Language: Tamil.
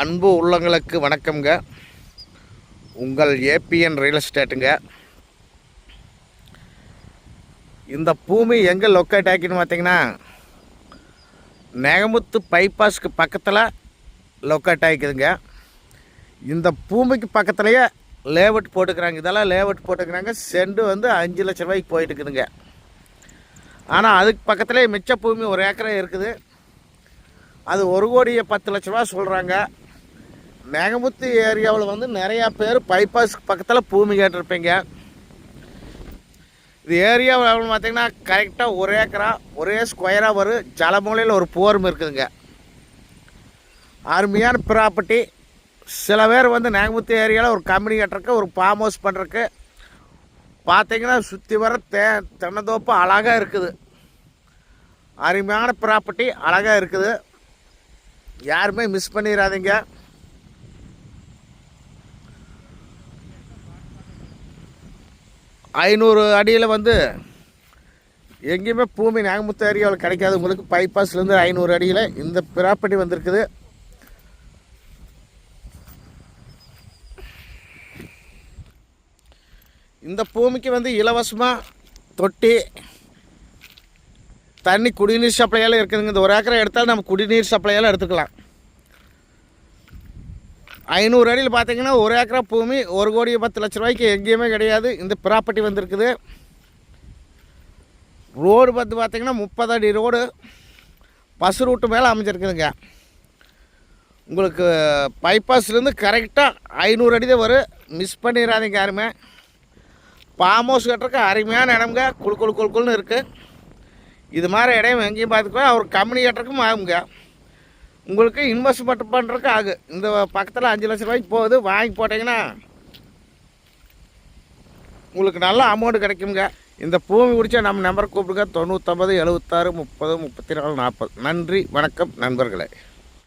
அன்பு உள்ளங்களுக்கு வணக்கம்ங்க. உங்கள் ஏபிஎன் ரியல் எஸ்டேட்டுங்க. இந்த பூமி எங்கே லொக்கேட் ஆக்கின்னு பார்த்தீங்கன்னா நேகமுத்து பைபாஸ்க்கு பக்கத்தில் லொக்கேட் ஆகிக்குதுங்க. இந்த பூமிக்கு பக்கத்துலேயே லேஅவுட் போட்டுக்கிறாங்க. இதெல்லாம் லேஅவுட் போட்டுக்கிறாங்க. செண்டு வந்து அஞ்சு லட்ச ரூபாய்க்கு போயிட்டு இருக்குதுங்க ஆனால் அதுக்கு பக்கத்துலேயே மிச்ச பூமி ஒரு ஏக்கரே இருக்குது. அது ஒரு கோடியே பத்து லட்ச ரூபா சொல்கிறாங்க மேகமுத்து ஏரியாவில் வந்து நிறையா பேர் பைபாஸ்க்கு பக்கத்தில் பூமி கேட்டிருப்பீங்க. இது ஏரியாவில் பார்த்தீங்கன்னா கரெக்டாக ஒரு ஏக்கரா ஒரே ஸ்கொயராக வரும் ஜலமூலையில் ஒரு போரும் இருக்குதுங்க. அருமையான ப்ராப்பர்ட்டி சில பேர் வந்து நாகமுத்து ஏரியாவில் ஒரு கம்பெனி கட்டுறக்கு ஒரு ஃபார்ம் ஹவுஸ் பண்ணுறக்கு பார்த்தீங்கன்னா சுற்றி வர தே தென்னந்தோப்பு அழகாக இருக்குது. அருமையான ப்ராப்பர்ட்டி அழகாக இருக்குது. யாருமே மிஸ் பண்ணிடாதீங்க ஐநூறு அடியில் வந்து எங்கேயுமே பூமி நாகமுத்து ஏரியாவில் கிடைக்காது. உங்களுக்கு பைபாஸ்லேருந்து ஐநூறு அடியில் இந்த ப்ராப்பர்ட்டி வந்திருக்குது. இந்த பூமிக்கு வந்து இலவசமாக தொட்டி தண்ணி குடிநீர் சப்ளையெல்லாம் இருக்குதுங்க. இந்த ஒரு ஏக்கரை எடுத்தால் நம்ம குடிநீர் சப்ளையெல்லாம் எடுத்துக்கலாம். ஐநூறு அடியில் பார்த்தீங்கன்னா ஒரு ஏக்கரா பூமி ஒரு கோடி பத்து லட்ச ரூபாய்க்கு எங்கேயுமே கிடையாது. இந்த ப்ராப்பர்ட்டி வந்திருக்குது. ரோடு பார்த்து பார்த்திங்கன்னா முப்பது அடி ரோடு பஸ் ரூட்டு மேலே அமைஞ்சிருக்குதுங்க. உங்களுக்கு பைபாஸ்லேருந்து கரெக்டாக ஐநூறு அடி தான் வரும். மிஸ் பண்ணிடாதீங்க யாருமே. ஃபார்ம் ஹவுஸ் கட்டுறக்கு அருமையான இடம்ங்க. குழு குழு குழுக்குள்னு இருக்குது இது மாதிரி இடம் எங்கேயும் பார்த்துக்கோ அவர் கம்பெனி கட்டுறக்கும் ஆகுங்க. உங்களுக்கு இன்வெஸ்ட்மெண்ட் பண்ணுறதுக்கு ஆகு. இந்த பக்கத்தில் அஞ்சு லட்ச ரூபாய்க்கு போகுது வாங்கி போட்டிங்கன்னா உங்களுக்கு நல்ல அமௌண்ட் கிடைக்குங்க இந்த பூமி பிடிச்சா நம்ம நம்பர் கூப்பிடுங்க. தொண்ணூற்றம்பது எழுபத்தாறு முப்பது முப்பத்தி நாலு நாற்பது. நன்றி வணக்கம் நண்பர்களே.